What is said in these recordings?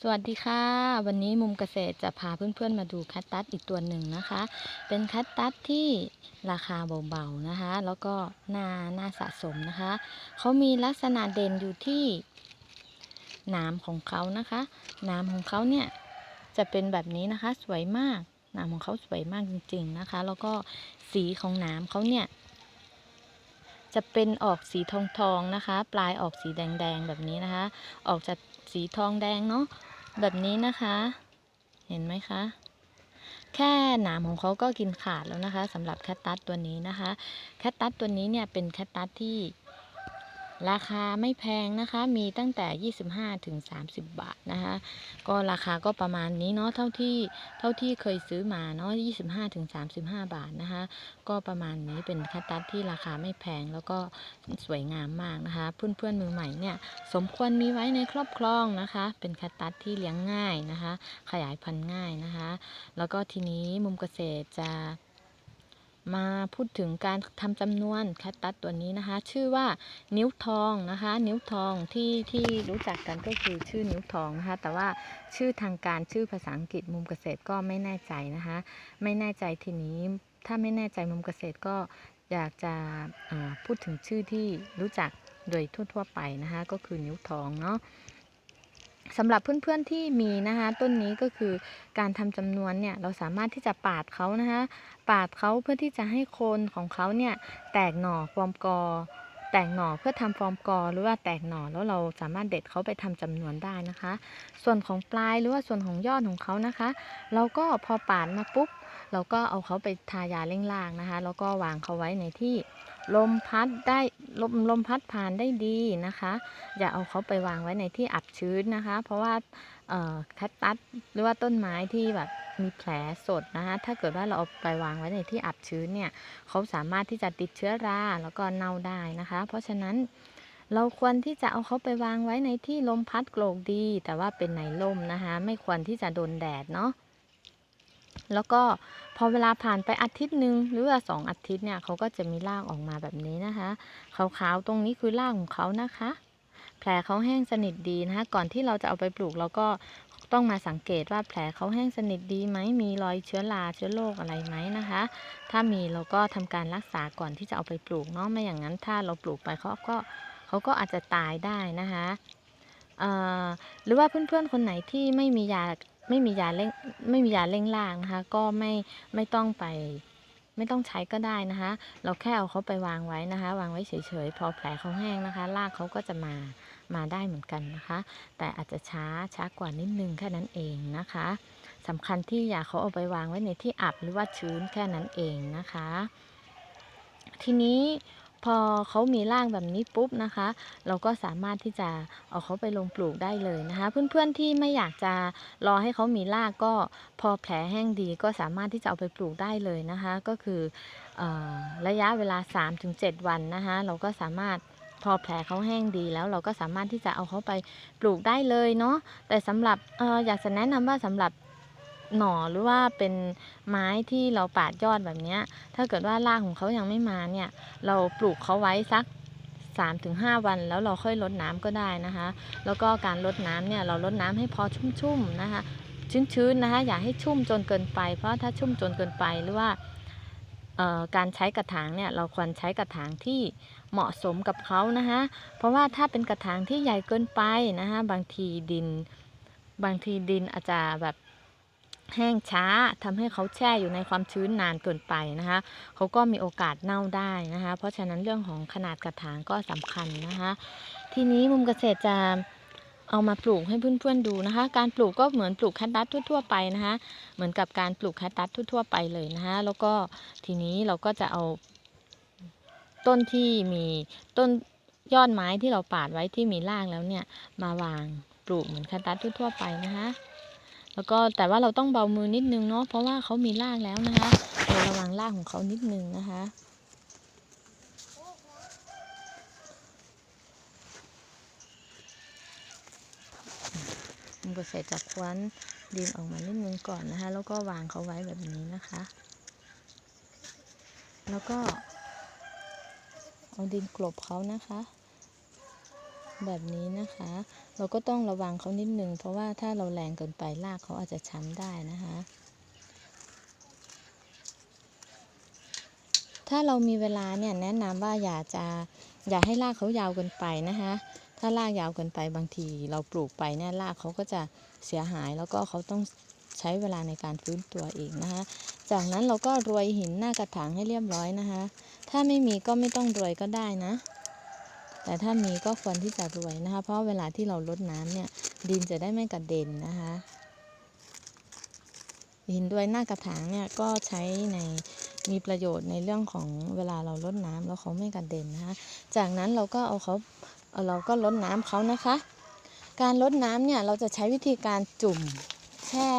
สวัสดีค่ะ วันนี้มุมเกษตรจะพาเพื่อนๆมาดูแคตตัสอีกตัวหนึ่งนะคะ เป็นแคตตัสที่ราคาเบาๆนะคะ แล้วก็น่าน่าสะสมนะคะเขามีลักษณะเด่นอยู่ที่หนามของเขานะคะหนามของเขาเนี่ยจะเป็นแบบนี้นะคะสวยมากหนามของเขาสวยมากจริง ๆนะคะ แล้วก็สีของหนามเขาเนี่ยจะเป็นออกสีทองทองๆนะคะ ปลายออกสีแดงๆแบบนี้นะคะ ออกจากสีทองแดงเนาะ แบบนี้นะคะ เห็นไหมคะ แค่หนามของเขาก็กินขาดแล้วนะคะสำหรับแคตตัสตัวนี้นะคะ แคตตัสตัวนี้เนี่ยเป็นแคตตัสที่ ราคาไม่แพงนะคะ มีตั้งแต่ 25ถึง30 บาทนะคะ ก็ราคาก็ประมาณนี้เนาะ เท่าที่ เท่าที่เคยซื้อมาเนาะ25ถึง35 บาทนะคะ ก็ประมาณนี้เป็นแคตตัสที่ราคาไม่แพงแล้วก็สวยงามมากนะคะ เพื่อนๆมือใหม่เนี่ย สมควรมีไว้ในครอบครองนะคะ เป็นแคตตัสที่เลี้ยงง่ายนะคะ ขยายพันธุ์ง่ายนะคะ แล้วก็ทีนี้มุมเกษตรจะ มาพูดถึงการทำจำนวนแคตตัสตัวนี้นะคะ ชื่อว่านิ้วทองนะคะ นิ้วทองที่ที่รู้จักกันก็คือชื่อนิ้วทองนะคะ แต่ว่าชื่อทางการชื่อภาษาอังกฤษมุมเกษตรก็ไม่แน่ใจนะคะ ไม่แน่ใจทีนี้ถ้าไม่แน่ใจมุมเกษตรก็อยากจะพูดถึงชื่อที่รู้จักโดยทั่วๆไปนะคะ ก็คือนิ้วทองเนาะ สำหรับเพื่อนๆที่มีนะคะต้นนี้ก็คือการทำจำนวนเนี่ยเราสามารถที่จะปาดเขานะคะปาดเขาเพื่อที่จะให้โคนของเขาเนี่ยแตกหน่อฟอร์มกอ แตกหน่อเพื่อทำฟอร์มกอหรือว่าแตกหน่อแล้วเราสามารถเด็ดเขาไปทำจำนวนได้นะคะ ส่วนของปลายหรือว่าส่วนของยอดของเขานะคะ เราก็พอปาดมาปุ๊บเราก็เอาเขาไปทายาเร่งล่างนะคะ แล้วก็วางเขาไว้ในที่ ลมพัดได้ลมลมพัดผ่านได้ดีนะคะ อย่าเอาเขาไปวางไว้ในที่อับชื้นนะคะ เพราะว่าแคคตัสหรือว่าต้นไม้ที่แบบมีแผลสดนะคะถ้าเกิดว่าเราเอาไปวางไว้ในที่อับชื้นเนี่ยเขาสามารถที่จะติดเชื้อราแล้วก็เน่าได้นะคะ เพราะฉะนั้นเราควรที่จะเอาเขาไปวางไว้ในที่ลมพัดโกรกดี แต่ว่าเป็นในร่มนะคะ ไม่ควรที่จะโดนแดดเนาะ แล้วก็พอเวลาผ่านไปอาทิตย์หนึ่งหรือว่าสองอาทิตย์เนี่ยเขาก็จะมีรากออกมาแบบนี้นะคะ ขาวๆตรงนี้คือรากของเขานะคะ แผลเขาแห้งสนิทดีนะคะ ก่อนที่เราจะเอาไปปลูกเราก็ต้องมาสังเกตว่าแผลเขาแห้งสนิทดีไหม มีรอยเชื้อราเชื้อโรคอะไรไหมนะคะ ถ้ามีเราก็ทำการรักษาก่อนที่จะเอาไปปลูกเนาะ ไม่อย่างนั้นถ้าเราปลูกไปเขาก็เขาก็อาจจะตายได้นะคะเอ่อหรือว่าเพื่อนๆคนไหนที่ไม่มียา ไม่มียาเร่งไม่มียาเร่งล่างนะคะ ก็ไม่ไม่ต้องไปไม่ต้องใช้ก็ได้นะคะ เราแค่เอาเขาไปวางไว้นะคะ วางไว้เฉยๆ พอแผลเขาแห้งนะคะรากเขาก็จะมามาได้เหมือนกันนะคะ แต่อาจจะช้าช้ากว่านิดนึงแค่นั้นเองนะคะสำคัญที่อย่าเขาเอาไปวางไว้ในที่อับหรือว่าชื้นแค่นั้นเองนะคะ ทีนี้ พอเขามีร่างแบบนี้ปุ๊บนะคะ เราก็สามารถที่จะเอาเขาไปลงปลูกได้เลยนะคะ เพื่อนๆที่ไม่อยากจะรอให้เขามีรากก็พอแผลแห้งดีก็สามารถที่จะเอาไปปลูกได้เลยนะคะ ก็คืออระยะเวลา 3-7 วันนะคะ เราก็สามารถพอแผลเขาแห้งดีแล้วเราก็สามารถที่จะเอาเขาไปปลูกได้เลยเนาะแต่สำหรับอออยากจะแนะนำว่าสำหรับ หน่อหรือว่าเป็นไม้ที่เราปาดยอดแบบนี้ถ้าเกิดว่ารากของเขายังไม่มาเนี่ย เราปลูกเขาไว้สัก 3-5 วันแล้วเราค่อยลดน้ำก็ได้นะคะ แล้วก็การลดน้ำเนี่ยเราลดน้ำให้พอชุ่มๆนะคะชื้นๆนะคะอย่าให้ชุ่มจนเกินไป เพราะถ้าชุ่มจนเกินไปหรือว่าการใช้กระถางเนี่ยเราควรใช้กระถางที่เหมาะสมกับเขานะคะเพราะว่าถ้าเป็นกระถางที่ใหญ่เกินไปนะคะบางทีดิน บางทีดินอาจจะแบบ แห้งช้าทำให้เขาแช่อยู่ในความชื้นนานเกินไปนะคะเขาก็มีโอกาสเน่าได้นะคะ เพราะฉะนั้นเรื่องของขนาดกระถางก็สำคัญนะคะ ทีนี้มุมเกษตรจะเอามาปลูกให้เพื่อนๆดูนะคะ การปลูกก็เหมือนปลูกแคคตัสทั่วๆไปนะคะ เหมือนกับการปลูกแคคตัสทั่วๆไปเลยนะคะแล้วก็ทีนี้เราก็จะเอาต้นที่มีต้นยอดไม้ที่เราปาดไว้ที่มีรากแล้วเนี่ยมาวางปลูกเหมือนแคคตัสทั่วๆไปนะคะ แล้วก็แต่ว่าเราต้องเบามือนิดนึงเนาะเพราะว่าเขามีรากแล้วนะคะเราระวังรากของเขานิดนึงนะคะมันก็เสร็จากคว้านดินออกมานิดนึงก่อนนะคะ แล้วก็วางเขาไว้แบบนี้นะคะ แล้วก็เอาดินกลบเขานะคะ แบบนี้นะคะ เราก็ต้องระวังเขานิดนึง เพราะว่าถ้าเราแรงเกินไปรากเขาอาจจะช้ำได้นะคะ ถ้าเรามีเวลาเนี่ยแนะนำว่าอย่าจะอย่าให้รากเขายาวเกินไปนะคะ ถ้ารากยาวเกินไปบางที เราปลูกไปเนี่ยรากเขาก็จะเสียหายแล้วก็เขาต้องใช้เวลาในการฟื้นตัวเองนะคะ จากนั้นเราก็โรยหินหน้ากระถางให้เรียบร้อยนะคะ ถ้าไม่มีก็ไม่ต้องโรยก็ได้นะ แต่ถ้ามีก็ควรที่จะโรยนะคะ เพราะเวลาที่เราลดน้ำเนี่ย ดินจะได้ไม่กระเด็นนะคะหินด้วยหน้ากระถางเนี่ยก็ใช้ในมีประโยชน์ในเรื่องของเวลาเราลดน้ำแล้วเขาไม่กระเด็นนะคะ จากนั้นเราก็เอาเขาเอาเราก็ลดน้ำเขานะคะ การลดน้ำเนี่ยเราจะใช้วิธีการจุ่มแช่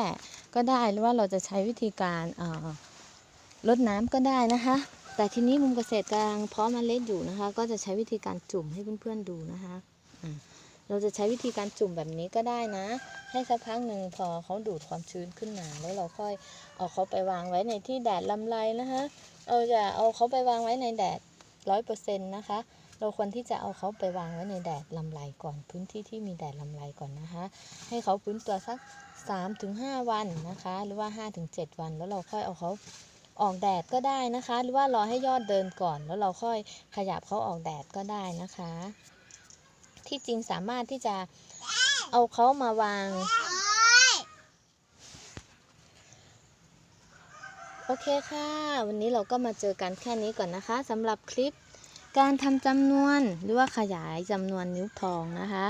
ก็ได้หรือว่าเราจะใช้วิธีการเอ่อลดน้ำก็ได้นะคะ แต่ทีนี้มุมเกษตรกลางเพาะเมล็ดอยู่นะคะ ก็จะใช้วิธีการจุ่มให้เพื่อนๆดูนะคะอ่าเราจะใช้วิธีการจุ่มแบบนี้ก็ได้นะ ให้สักพักหนึ่งพอเขาดูดความชื้นขึ้นมาแล้วเราค่อยเอาเขาไปวางไว้ในที่แดดลำไรนะคะเราจะเอาเขาไปวางไว้ในแดดร้อยเปอร์เซ็นต์นะคะ เราควรที่จะเอาเขาไปวางไว้ในแดดลำไรก่อน พื้นที่ที่มีแดดลำไรก่อนนะคะ ให้เขาฟื้นตัวสัก3-5ถึงวันนะคะ หรือว่า 5-7ถึงวันแล้วเราค่อยเอาเขา ออกแดดก็ได้นะคะ หรือว่ารอให้ยอดเดินก่อน แล้วเราค่อยขยับเขาออกแดดก็ได้นะคะ ที่จริงสามารถที่จะเอาเขามาวางโอเคค่ะ วันนี้เราก็มาเจอกันแค่นี้ก่อนนะคะสำหรับคลิปการทำจำนวนหรือว่าขยายจำนวนนิ้วทองนะคะ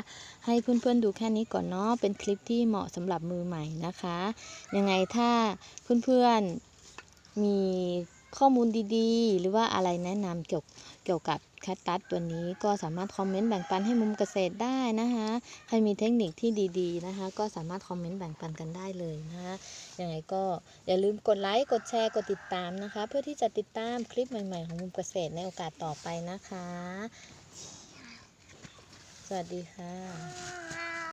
ให้เพื่อนๆดูแค่นี้ก่อนเนาะเป็นคลิปที่เหมาะสำหรับมือใหม่นะคะ ยังไงถ้าเพื่อนๆ มีข้อมูลดีๆ หรือว่าอะไรแนะนำเกี่ยวเกี่ยวกับแคตตัสตัวนี้ก็สามารถคอมเมนต์แบ่งปันให้มุมเกษตรได้นะคะใครมีเทคนิคที่ดีๆนะคะ ก็สามารถคอมเมนต์แบ่งปันกันได้เลยนะคะยังไงก็อย่าลืมกดไลค์กดแชร์กดติดตามนะคะ เพื่อที่จะติดตามคลิปใหม่ๆ ของมุมเกษตรในโอกาสต่อไปนะคะ สวัสดีค่ะ